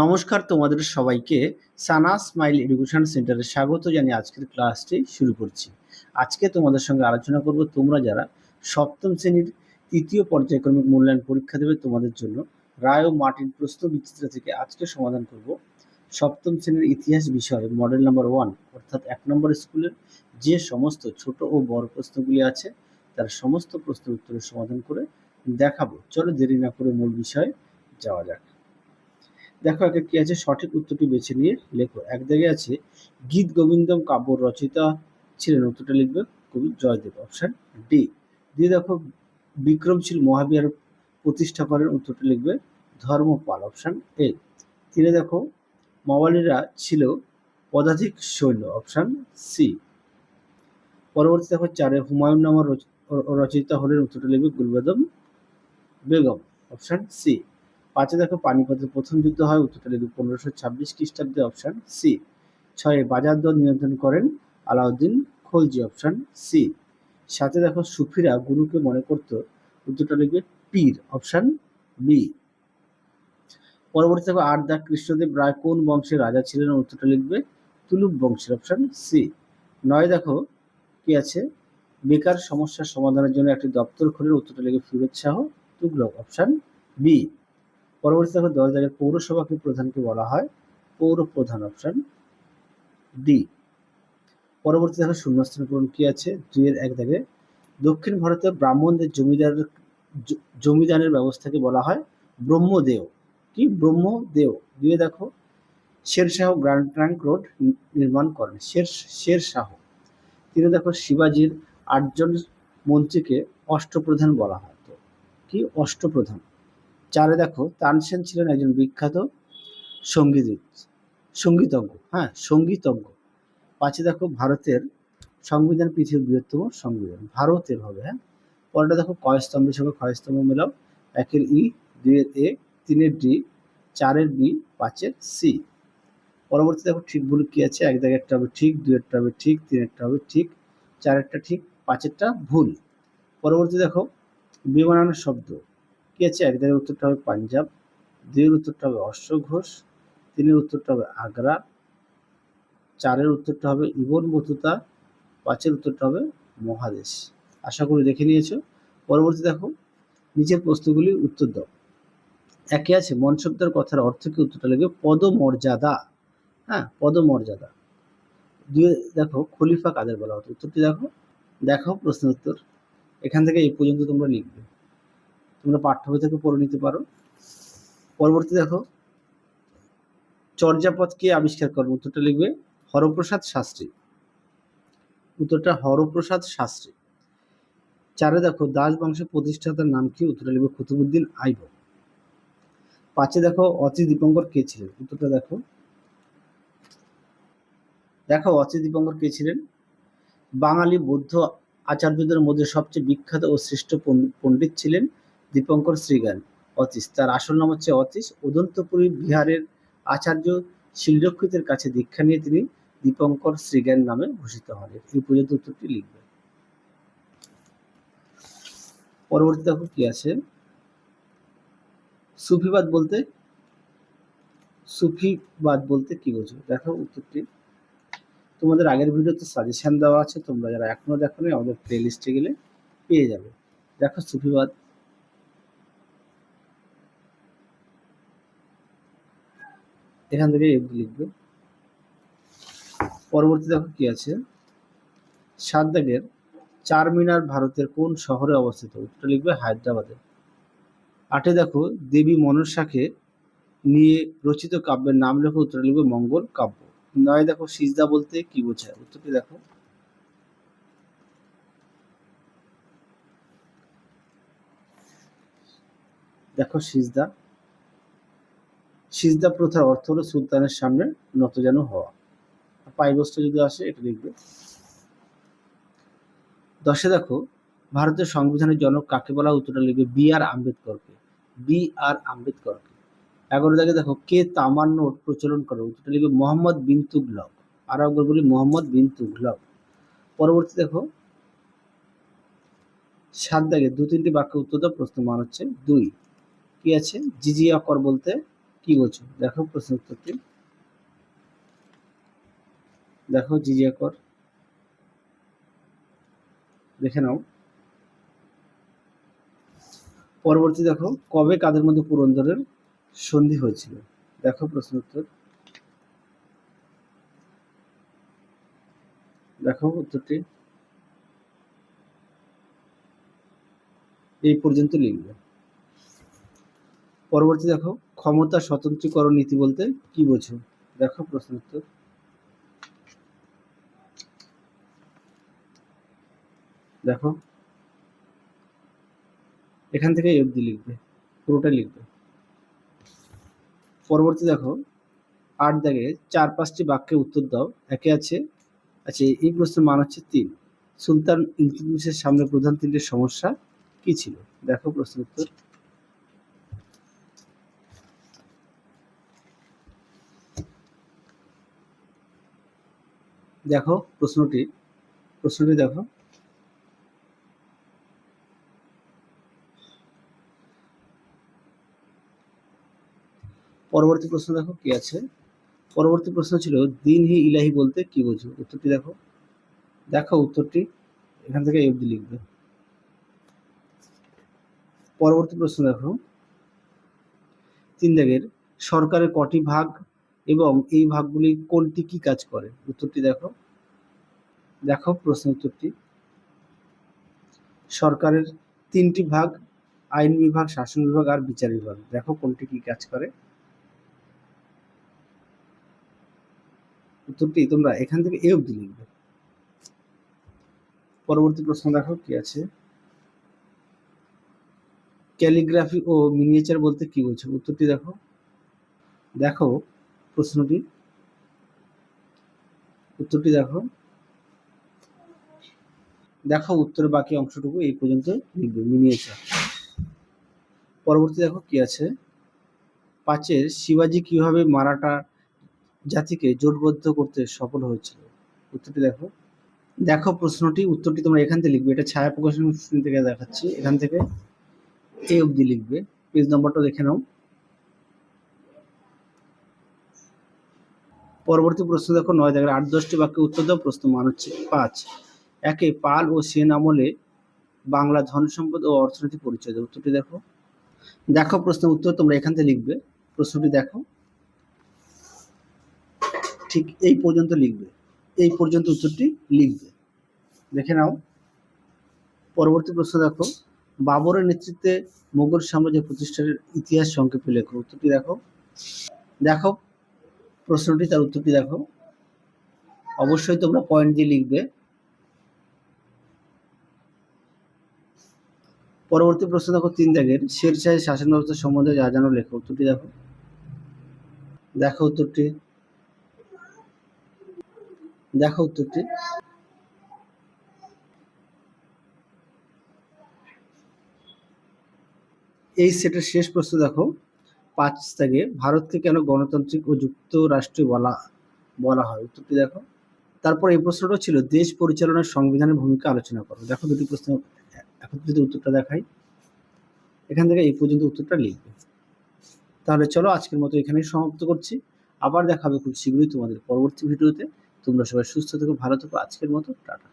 নমস্কার তোমাদের সবাইকে সানা স্মাইল এডুকেশন সেন্টারে স্বাগত জানিয়ে আজকের ক্লাসটি শুরু করছি। আজকে তোমাদের সঙ্গে আলোচনা করব তোমরা যারা সপ্তম শ্রেণির তৃতীয় পর্যায়ক্রমিক মূল্যায়ন পরীক্ষা দেবে তোমাদের জন্য রায় ও মার্টিন প্রশ্ন বিচিত্রা থেকে আজকে সমাধান করব। সপ্তম শ্রেণির ইতিহাস বিষয়ে মডেল নাম্বার ওয়ান অর্থাৎ এক নম্বর স্কুলের যে সমস্ত ছোট ও বড় প্রশ্নগুলি আছে, তার সমস্ত প্রশ্নের উত্তরের সমাধান করে দেখাবো। চলো দেরি না করে মূল বিষয়ে যাওয়া যাক। দেখো একে কি আছে, সঠিক উত্তরটি বেছে নিয়ে লেখো। এক জায়গায় আছে, গীত গোবিন্দম কাব্য রচয়িতা ছিলেন। উত্তরটা লিখবে কবি জয়দেব অপশন ডি দিয়ে দেখো, বিক্রমশীল মহাবিহার প্রতিষ্ঠা করেন, উত্তরটা লিখবে ধর্মপাল অপশান এ তিনে দেখো, মাওয়ালিরা ছিল পদাধিক সৈন্য অপশান সি পরবর্তী দেখো, চারে হুমায়ুন নামার রচ- রচয়িতা হলেন, উত্তরটা লিখবে গুলবেদম বেগম অপশান সি পাঁচে দেখো পানিপথের প্রথম যুদ্ধ হয় উত্তরটা লিখবে পনেরোশো ছাব্বিশ খ্রিস্টাব্দে অপশান সি ছয়ে বাজার দর নিয়ন্ত্রণ করেন আলাউদ্দিন খলজি অপশান সি সাথে দেখো সুফিরা গুরুকে মনে করত উত্তরটা লিখবে পীর অপশান বি পরবর্তী দেখো আট দাগ কৃষ্ণদেব রায় কোন বংশের রাজা ছিলেন উত্তরটা লিখবে তুলুপ বংশের অপশান সি নয় দেখো কি আছে? বেকার সমস্যার সমাধানের জন্য একটি দপ্তর খোলেন উত্তরটা লিখবে ফিরোজ শাহ, তুগলক অপশান বি পরবর্তী দেখো দশ জায়গায় পৌরসভাকে প্রধানকে বলা হয় পৌর প্রধান অপশন ডি পরবর্তী দেখো শূন্যস্থান পূরণ কি আছে? দুইয়ের এক জায়গায় দক্ষিণ ভারতে ব্রাহ্মণদের জমিদার জমিদানের ব্যবস্থাকে বলা হয় ব্রহ্মদেও। কি? ব্রহ্মদেও। দুয়ে দেখো শেরশাহ গ্র্যান্ড ট্রাঙ্ক রোড নির্মাণ করেন। শের শেরশাহ। তিনি দেখো শিবাজির আটজন মন্ত্রীকে অষ্টপ্রধান বলা হয়। তো কি? অষ্টপ্রধান। চারে দেখো, তানসেন ছিলেন একজন বিখ্যাত সংগীত সঙ্গীতজ্ঞ হ্যাঁ সঙ্গীতজ্ঞ। পাঁচে দেখো, ভারতের সংবিধান পৃথিবীর বৃহত্তম সংবিধান ভারতের হবে হ্যাঁ। পরেরটা দেখো কয় স্তম্ভের সঙ্গে ক্ষয় স্তম্ভ একের ই, দুইয়ের এ, তিনের ডি, চারের বি, পাঁচের সি। পরবর্তী দেখো ঠিক ভুল কি আছে? এক জায়গায় একটা হবে ঠিক, দুয়েরটা হবে ঠিক, তিনেরটা হবে ঠিক, চারেরটা ঠিক, পাঁচেরটা ভুল। পরবর্তী দেখো বিমানানোর শব্দ। কি আছে এক উত্তরটা হবে পাঞ্জাব, দুইয়ের উত্তরটা হবে অশ্ব ঘোষ, তিনের উত্তরটা হবে আগ্রা, চারের উত্তরটা হবে ইবন বতুতা, পাঁচের উত্তরটা হবে মহাদেশ। আশা করি দেখে নিয়েছো। পরবর্তী দেখো, নিচের প্রশ্নগুলি উত্তর দাও। একে আছে মনসবদার কথার অর্থ কি? উত্তরটা লাগবে পদমর্যাদা। হ্যাঁ পদমর্যাদা। দুই, দেখো, খলিফা কাদের বলা হতো? উত্তরটি দেখো। দেখো প্রশ্ন উত্তর। এখান থেকে এই পর্যন্ত তোমরা লিখবে। তোমরা পাঠ্য বই থেকে পড়ে নিতে পারো। পরবর্তী দেখো চর্যাপদ কে আবিষ্কার করেন উত্তরটা লিখবে, হরপ্রসাদ শাস্ত্রী। উত্তরটা হরপ্রসাদ শাস্ত্রী। চারে দেখো, দাস বংশের প্রতিষ্ঠাতার নাম কি? উত্তরটা লিখবে কুতুবুদ্দিন আইবক। পাঁচে দেখো অচি দীপঙ্কর কে ছিলেন? উত্তরটা দেখো। দেখো অচি দীপঙ্কর কে ছিলেন? বাঙালি বৌদ্ধ আচার্যদের মধ্যে সবচেয়ে বিখ্যাত ও শ্রেষ্ঠ পণ্ডিত ছিলেন দীপঙ্কর শ্রীজ্ঞান অতীশ। তার আসল নাম হচ্ছে অতীশ। উদন্তপুরী বিহারের আচার্য শিলরক্ষিতের কাছে দীক্ষা নিয়ে তিনি দীপঙ্কর শ্রীজ্ঞান নামে ভূষিত হন। এই পর্যন্ত উত্তরটি লিখবে। পরবর্তী দেখো কি আছে? সুফিবাদ বলতে সুফিবাদ বলতে কি বোঝো? দেখো উত্তরটি। তোমাদের আগের ভিডিওতে সাজেশন দেওয়া আছে, তোমরা যারা এখনও দেখোনি, আমাদের প্লে লিস্টে গেলে পেয়ে যাবে। দেখো সুফিবাদ। এখান থেকে এগুলো লিখবে। পরবর্তী দেখো কি আছে? সাত দাগের চার মিনার ভারতের কোন শহরে অবস্থিত? উত্তর লিখবে হায়দ্রাবাদে। আটে দেখো, দেবী মনসাকে নিয়ে রচিত কাব্যের নাম লেখো উত্তর লিখবে মঙ্গল কাব্য। নয় দেখো, সিজদা বলতে কি বোঝায়? উত্তরটি দেখো। দেখো সিজদা। সিজদা প্রথার অর্থ হলো সুলতানের সামনে নত যেন হওয়া। পাইবস্ত যদি আসে, এটা লিখবে। দশে দেখো ভারতের সংবিধানের জনক কাকে বলা? উত্তরটা লিখবে বি আর আম্বেদকরকে। বি আর আম্বেদকরকে। এগারো দাগে দেখো, কে তামার নোট প্রচলন করে? উত্তরটা লিখবে মোহাম্মদ বিন তুগলক আর একবার বলি, মোহাম্মদ বিন তুগলক পরবর্তী দেখো, সাত দাগে দু তিনটি বাক্য উত্তর প্রশ্ন মান হচ্ছে দুই। কি আছে? জিজিয়া কর বলতে কি বলছো? দেখো প্রশ্ন উত্তরটি। দেখো জিজিয়া কর। দেখে নাও। পরবর্তী দেখো, কবে কাদের মধ্যে পুরন্দরের সন্ধি হয়েছিল? দেখো প্রশ্ন উত্তর। দেখো উত্তরটি। এই পর্যন্ত লিখবে। পরবর্তী দেখো, ক্ষমতা স্বতন্ত্রীকরণ নীতি বলতে কি বোঝো? দেখো প্রশ্ন উত্তর। দেখো, এখান থেকে অবধি লিখবে, পুরোটা লিখবে। পরবর্তী দেখো, আট দাগে চার পাঁচটি বাক্যে উত্তর দাও, একে আছে আচ্ছা এই প্রশ্নের মান হচ্ছে তিন। সুলতান ইলতুতমিশের সামনে প্রধান তিনটি সমস্যা কি ছিল? দেখো প্রশ্ন উত্তর। দেখো প্রশ্নটি প্রশ্নটি দেখো। পরবর্তী প্রশ্ন দেখো কি আছে? পরবর্তী প্রশ্ন ছিল, দিন হি ইলাহি বলতে কি বোঝো? উত্তরটি দেখো। দেখো উত্তরটি, এখান থেকে অবধি লিখবে। পরবর্তী প্রশ্ন দেখো। তিন দাগের সরকারের কটি ভাগ এবং এই ভাগগুলি কোনটি কি কাজ করে? উত্তরটি দেখো। দেখো প্রশ্ন উত্তরটি। সরকারের তিনটি ভাগ, আইন বিভাগ, শাসন বিভাগ আর বিচার বিভাগ। দেখো কোনটি কি কাজ করে। উত্তরটি তোমরা এখান থেকে এ অবধি লিখবে। পরবর্তী প্রশ্ন দেখো কি আছে। ক্যালিগ্রাফি ও মিনিয়েচার বলতে কি বলছো উত্তরটি দেখো। দেখো প্রশ্নটি। উত্তরটি দেখো। দেখো উত্তরের বাকি অংশটুকু এই পর্যন্ত লিখবে মিনিয়েচার পরবর্তী দেখো কি আছে? পাঁচের শিবাজি কীভাবে মারাঠা জাতিকে জোটবদ্ধ করতে সফল হয়েছিল? উত্তরটি দেখো। দেখো প্রশ্নটি, উত্তরটি তোমরা এখান থেকে লিখবে। এটা ছায়া প্রকাশন থেকে দেখাচ্ছি। এখান থেকে এই অবধি লিখবে। পেজ নম্বরটা দেখে নাও। পরবর্তী প্রশ্ন দেখো নয় দেখো, আট দশটি বাক্যে উত্তর দাও, প্রশ্ন মান হচ্ছে পাঁচ। একে পাল ও সেন আমলে বাংলা ধন সম্পদ ও অর্থনীতি পরিচয় উত্তরটি দেখো। দেখো প্রশ্ন উত্তর তোমরা এখান থেকে লিখবে। প্রশ্নটি দেখো। ঠিক এই পর্যন্ত লিখবে। এই পর্যন্ত উত্তরটি লিখবে। দেখে নাও। পরবর্তী প্রশ্ন দেখো। বাবরের নেতৃত্বে মোগল সাম্রাজ্য প্রতিষ্ঠার ইতিহাস সংক্ষেপে লেখো। উত্তরটি দেখো। দেখো প্রশ্নটি, তার উত্তরটি দেখো। অবশ্যই তোমরা পয়েন্ট দিয়ে লিখবে। পরবর্তী প্রশ্ন দেখো তিন দাগের শের শাহের শাসন ব্যবস্থা সম্বন্ধে যা জানো লেখো। উত্তরটি দেখো। দেখো উত্তরটি। দেখো উত্তরটি। এই সেটের শেষ প্রশ্ন দেখো। পাঁচ থেকে ভারতকে কেন গণতান্ত্রিক ও যুক্তরাষ্ট্রীয় বলা বলা হয়? উত্তরটি দেখো। তারপর এই প্রশ্নটা ছিল, দেশ পরিচালনার সংবিধানের ভূমিকা আলোচনা করো। দেখো দুটি প্রশ্ন একত্রিত উত্তরটা দেখাই, এখান থেকে এই পর্যন্ত উত্তরটা লিখবে। তাহলে চলো আজকের মতো এখানেই সমাপ্ত করছি। আবার দেখা হবে খুব শীঘ্রই তোমাদের পরবর্তী ভিডিওতে। তোমরা সবাই সুস্থ থেকো, ভালো থেকো। আজকের মতো টাটা।